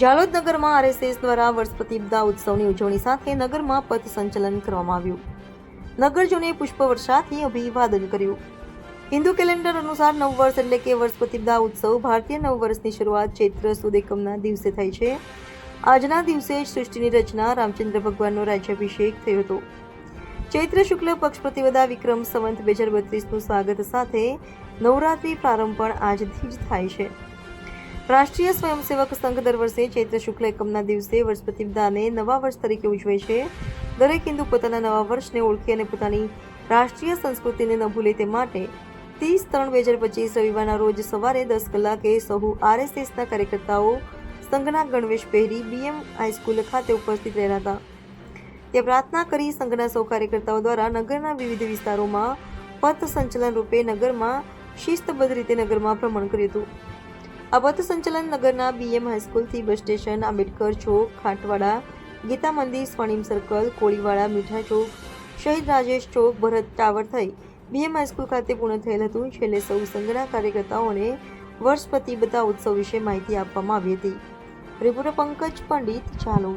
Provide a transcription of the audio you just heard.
જાલોદ નગરમાં આરએસએસ દ્વારા વર્ષ પ્રતિપદા ઉત્સવની ઉજવણી સાથે નગરમાં પથ સંચલન કરવામાં આવ્યું. નગરજોને પુષ્પવર્ષાથી અભિવાદન કર્યું. હિન્દુ કેલેન્ડર અનુસાર નવ વર્ષ એટલે કે વર્ષ પ્રતિપદા ઉત્સવ ભારતીય નવ વર્ષની શરૂઆત ચૈત્ર સુદ એકમના દિવસે થઈ છે. આજના દિવસે સૃષ્ટિની રચના રામચંદ્ર ભગવાનનો રાજ્યાભિષેક થયો હતો. ચૈત્ર શુક્લ પક્ષ પ્રતિવદા વિક્રમ સંવંત બે હજાર બત્રીસનું સ્વાગત સાથે નવરાત્રી પ્રારંભ પણ આજથી જ થાય છે. રાષ્ટ્રીય સ્વયંસેવક સંઘ દર વર્ષે ચૈત્ર શુક્લ એકમના દિવસે વર્ષ પ્રતિપદાને નવા વર્ષ તરીકે ઉજવે છે. દરેક હિન્દુ પોતાના નવા વર્ષને ઓળખી અને પોતાની રાષ્ટ્રીય સંસ્કૃતિને ન ભૂલે તે માટે ત્રીસ ત્રણ બે હજાર પચીસ રવિવારના રોજ સવારે દસ કલાકે સહુ આરએસએસના કાર્યકર્તાઓ સંઘના ગણવેશ પહેરી બીએમ હાઈસ્કૂલ ખાતે ઉપસ્થિત રહ્યા હતા. તે પ્રાર્થના કરી સંઘના સૌ કાર્યકર્તાઓ દ્વારા નગરના વિવિધ વિસ્તારોમાં પથ સંચલન રૂપે નગરમાં શિસ્તબદ્ધ રીતે નગરમાં ભ્રમણ કર્યું હતું. આ પથ સંચાલન નગરના BM હાઈસ્કૂલથી bus station Ambedkar Chowk, Khantwada, Gita Mandir, Swarnim Circle Koliwada, Mitha Chowk, Shahid Rajesh Chowk, Bharat Tower થઈ બીએમ હાઈસ્કૂલ ખાતે પૂર્ણ થયેલ હતું. છેલ્લે સૌ સંઘના કાર્યકર્તાઓને વર્ષ પ્રતિબદ્ધતા ઉત્સવ વિશે માહિતી આપવામાં આવી હતી. રિપોર્ટર પંકજ પંડિત ચાલો